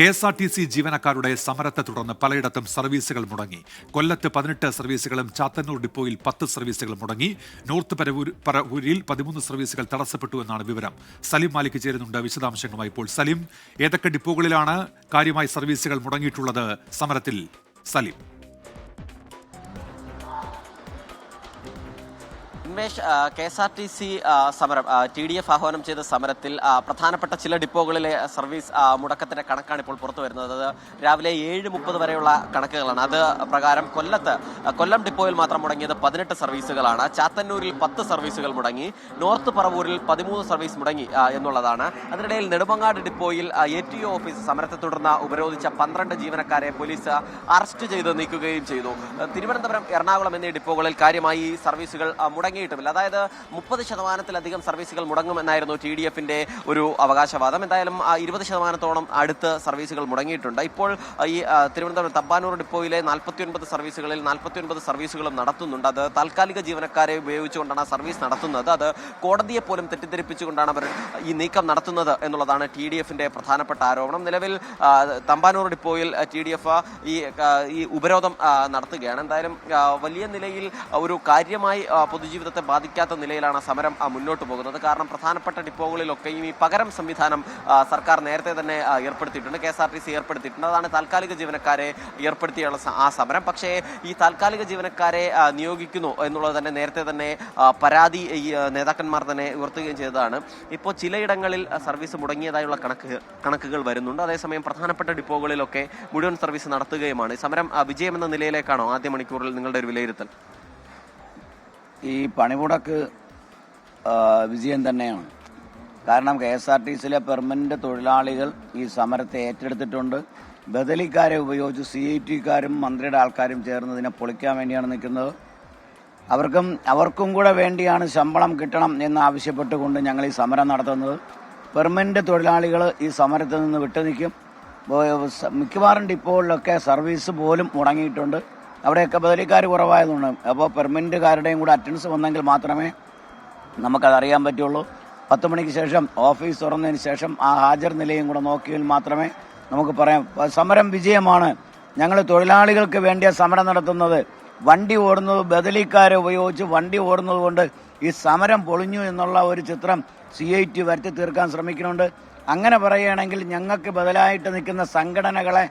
K S R T C ജീവനക്കാരുടെ സമരത്തെ തുടർന്ന് പലയിടത്തും സർവീസുകൾ മുടങ്ങി. കൊല്ലത്ത് പതിനെട്ട് സർവീസുകളും ചാത്തന്നൂർ ഡിപ്പോയിൽ പത്ത് സർവീസുകൾ മുടങ്ങി. നോർത്ത് പരവൂരിൽ പതിമൂന്ന് സർവീസുകൾ തടസ്സപ്പെട്ടു എന്നാണ് വിവരം. സലീം മാലിക് ചേരുന്നുണ്ട് വിശദാംശങ്ങളുമായി ഇപ്പോൾ. സലീം ഏതൊക്കെ ഡിപ്പോകളിലാണ് കാര്യമായി സർവീസുകൾ മുടങ്ങിയിട്ടുള്ളത് സമരത്തിൽ? Salim. Unmesh K S R T C സമരം ടി ഡി എഫ് ആഹ്വാനം ചെയ്ത സമരത്തിൽ പ്രധാനപ്പെട്ട ചില ഡിപ്പോകളിലെ സർവീസ് മുടക്കത്തിന്റെ കണക്കാണ് ഇപ്പോൾ പുറത്തു വരുന്നത്. അത് രാവിലെ ഏഴ് മുപ്പത് വരെയുള്ള കണക്കുകളാണ്. അത് പ്രകാരം കൊല്ലത്ത് കൊല്ലം ഡിപ്പോയിൽ മാത്രം മുടങ്ങിയത് പതിനെട്ട് സർവീസുകളാണ്. ചാത്തന്നൂരിൽ പത്ത് സർവീസുകൾ മുടങ്ങി. നോർത്ത് പറവൂരിൽ പതിമൂന്ന് സർവീസ് മുടങ്ങി എന്നുള്ളതാണ്. അതിനിടയിൽ നെടുമങ്ങാട് ഡിപ്പോയിൽ എ ടി ഒ ഓഫീസ് സമരത്തെ തുടർന്ന് ഉപരോധിച്ച പന്ത്രണ്ട് ജീവനക്കാരെ പോലീസ് അറസ്റ്റ് ചെയ്ത് നീക്കുകയും ചെയ്തു. തിരുവനന്തപുരം എറണാകുളം എന്നീ ഡിപ്പോകളിൽ കാര്യമായി സർവീസുകൾ ആ, മുടങ്ങിയിട്ടുമില്ല അതായത് മുപ്പത് ശതമാനത്തിലധികം സർവീസുകൾ മുടങ്ങുമെന്നായിരുന്നു ടി ഡി എഫിന്റെ ഒരു അവകാശവാദം. എന്തായാലും ഇരുപത് ശതമാനത്തോളം അടുത്ത് സർവീസുകൾ മുടങ്ങിയിട്ടുണ്ട്. ഇപ്പോൾ ഈ തിരുവനന്തപുരം തമ്പാനൂർ ഡിപ്പോയിലെ നാൽപ്പത്തിയൊൻപത് സർവീസുകളിൽ നാൽപ്പത്തിയൊൻപത് സർവീസുകളും നടത്തുന്നുണ്ട്. അത് താൽക്കാലിക ജീവനക്കാരെ ഉപയോഗിച്ചുകൊണ്ടാണ് സർവീസ് നടത്തുന്നത്. അത് കോടതിയെ പോലും തെറ്റിദ്ധരിപ്പിച്ചുകൊണ്ടാണ് അവർ ഈ നീക്കം നടത്തുന്നത് എന്നുള്ളതാണ് ടി ഡി എഫിന്റെ പ്രധാനപ്പെട്ട ആരോപണം. നിലവിൽ തമ്പാനൂർ ഡിപ്പോയിൽ ടി ഡി എഫ് ഈ ഈ ഉപരോധം നടത്തുകയാണ്. എന്തായാലും വലിയ നിലയിൽ ഒരു കാര്യമായി ആ, പൊതുജീവിതത്തെ ബാധിക്കാത്ത നിലയിലാണ് സമരം മുന്നോട്ട് പോകുന്നത്. കാരണം പ്രധാനപ്പെട്ട ഡിപ്പോകളിലൊക്കെയും ഈ പകരം സംവിധാനം സർക്കാർ നേരത്തെ തന്നെ ഏർപ്പെടുത്തിയിട്ടുണ്ട് K S R T C ഏർപ്പെടുത്തിയിട്ടുണ്ട്. അതാണ് താൽക്കാലിക ജീവനക്കാരെ ഏർപ്പെടുത്തിയുള്ള ആ സമരം. പക്ഷേ ഈ താൽക്കാലിക ജീവനക്കാരെ നിയോഗിക്കുന്നു എന്നുള്ളത് തന്നെ നേരത്തെ തന്നെ പരാതി ഈ നേതാക്കന്മാർ തന്നെ ഉയർത്തുകയും ചെയ്തതാണ്. ഇപ്പോൾ ചിലയിടങ്ങളിൽ സർവീസ് മുടങ്ങിയതായുള്ള കണക്ക് കണക്കുകൾ വരുന്നുണ്ട്. അതേസമയം പ്രധാനപ്പെട്ട ഡിപ്പോകളിലൊക്കെ മുഴുവൻ സർവീസ് നടത്തുകയുമാണ്. സമരം വിജയമെന്ന നിലയിലേക്കാണോ ആദ്യ മണിക്കൂറിൽ നിങ്ങളുടെ ഒരു വിലയിരുത്തൽ? ഈ പണിമുടക്ക് വിജയം തന്നെയാണ്. കാരണം കെ എസ് ആർ ടി സിയിലെ പെർമനന്റ് തൊഴിലാളികൾ ഈ സമരത്തെ ഏറ്റെടുത്തിട്ടുണ്ട്. ബദലിക്കാരെ ഉപയോഗിച്ച് സി ഐ ടിക്കാരും മന്ത്രിയുടെ ആൾക്കാരും ചേർന്ന് ഇതിനെ പൊളിക്കാൻ വേണ്ടിയാണ് നിൽക്കുന്നത്. അവർക്കും അവർക്കും കൂടെ വേണ്ടിയാണ് ശമ്പളം കിട്ടണം എന്ന് ആവശ്യപ്പെട്ടുകൊണ്ട് ഞങ്ങൾ ഈ സമരം നടത്തുന്നത്. പെർമനന്റ് തൊഴിലാളികൾ ഈ സമരത്തിൽ നിന്ന് വിട്ടുനിൽക്കും. മിക്കവാറും ഡിപ്പോകളിലൊക്കെ സർവീസ് പോലും മുടങ്ങിയിട്ടുണ്ട്. അവിടെയൊക്കെ ബദലിക്കാർ കുറവായതുകൊണ്ട് അപ്പോൾ പെർമനന്റുകാരുടെയും കൂടെ അറ്റൻഡൻസ് വന്നെങ്കിൽ മാത്രമേ നമുക്കത് അറിയാൻ പറ്റുള്ളൂ. പത്ത് മണിക്ക് ശേഷം ഓഫീസ് തുറന്നതിന് ശേഷം ആ ഹാജർ നിലയും കൂടെ നോക്കിയാൽ മാത്രമേ നമുക്ക് പറയാം. സമരം വിജയമാണ്. ഞങ്ങൾ തൊഴിലാളികൾക്ക് വേണ്ടിയ സമരം നടത്തുന്നത്. വണ്ടി ഓടുന്നത് ബദലിക്കാരെ ഉപയോഗിച്ച് വണ്ടി ഓടുന്നത് കൊണ്ട് ഈ സമരം പൊളിഞ്ഞു എന്നുള്ള ഒരു ചിത്രം സി ഐ ടി വരുത്തി തീർക്കാൻ ശ്രമിക്കുന്നുണ്ട്. അങ്ങനെ പറയുകയാണെങ്കിൽ ഞങ്ങൾക്ക് ബദലായിട്ട് നിൽക്കുന്ന സംഘടനകളെ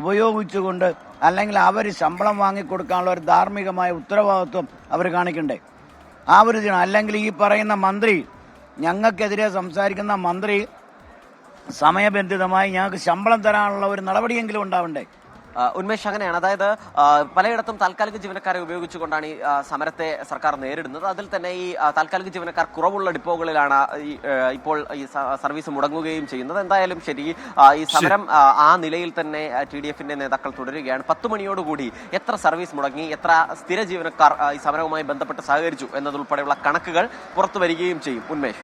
ഉപയോഗിച്ചുകൊണ്ട് അല്ലെങ്കിൽ അവർ ശമ്പളം വാങ്ങിക്കൊടുക്കാനുള്ള ഒരു ധാർമ്മികമായ ഉത്തരവാദിത്വം അവർ കാണിക്കണ്ടേ? ആ ഒരു ദിനം അല്ലെങ്കിൽ ഈ പറയുന്ന മന്ത്രി ഞങ്ങൾക്കെതിരെ സംസാരിക്കുന്ന മന്ത്രി സമയബന്ധിതമായി ഞങ്ങൾക്ക് ശമ്പളം തരാനുള്ള ഒരു നടപടിയെങ്കിലും ഉണ്ടാവണ്ടേ? ഉന്മേഷ് അങ്ങനെയാണ്. അതായത് പലയിടത്തും താൽക്കാലിക ജീവനക്കാരെ ഉപയോഗിച്ചുകൊണ്ടാണ് ഈ സമരത്തെ സർക്കാർ നേരിടുന്നത്. അതിൽ തന്നെ ഈ താൽക്കാലിക ജീവനക്കാർ കുറവുള്ള ഡിപ്പോകളിലാണ് ഈ ഇപ്പോൾ ഈ സർവീസ് മുടങ്ങുകയും ചെയ്യുന്നത്. എന്തായാലും ശരി ഈ സമരം ആ, നിലയിൽ തന്നെ ടി ഡി എഫിന്റെ നേതാക്കൾ തുടരുകയാണ്. പത്ത് മണിയോടുകൂടി എത്ര സർവീസ് മുടങ്ങി എത്ര സ്ഥിര ജീവനക്കാർ ഈ സമരവുമായി ബന്ധപ്പെട്ട് സഹകരിച്ചു എന്നതുൾപ്പെടെയുള്ള കണക്കുകൾ പുറത്തു വരികയും ചെയ്യും. ഉന്മേഷ്.